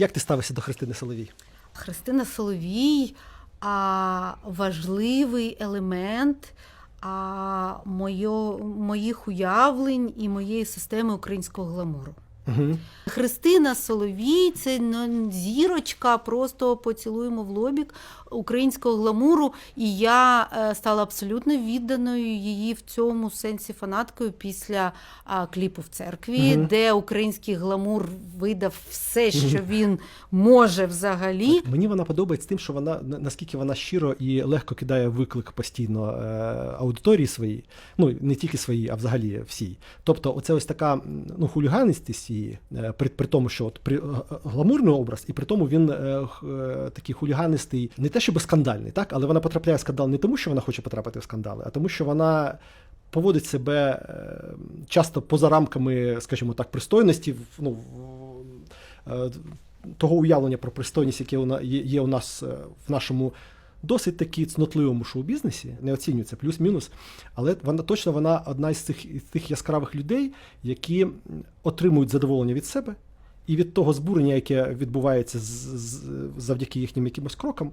Як ти ставишся до Христини Соловій? Христина Соловій а, важливий елемент а, моє, моїх уявлень і моєї системи українського гламуру. Угу. Христина Соловій це ну, зірочка, просто поцілуємо в лобік українського гламуру. І я е, стала абсолютно відданою її в цьому сенсі фанаткою після а, кліпу в церкві, Мгм. де український гламур видав все, що він може взагалі. Мені вона подобається тим, що вона наскільки вона щиро і легко кидає виклик постійно е, аудиторії своїй, ну не тільки своїй, а взагалі всій. Тобто, оце ось така ну, хуліганистість її, е, при, при тому, що от при е, е, гламурний образ, і при тому він е, е, такий хуліганистий, не те, щоб скандальний, так, але вона потрапляє в скандал не тому, що вона хоче потрапити в скандали, а тому, що вона. Поводить себе часто поза рамками, скажімо так, пристойності, ну, того уявлення про пристойність, яке є, у нас в нашому досить таки цнотливому шоу-бізнесі, не оцінюється плюс-мінус, але вона точно вона одна із цих, з тих яскравих людей, які отримують задоволення від себе і від того збурення, яке відбувається з, з, завдяки їхнім якимось крокам.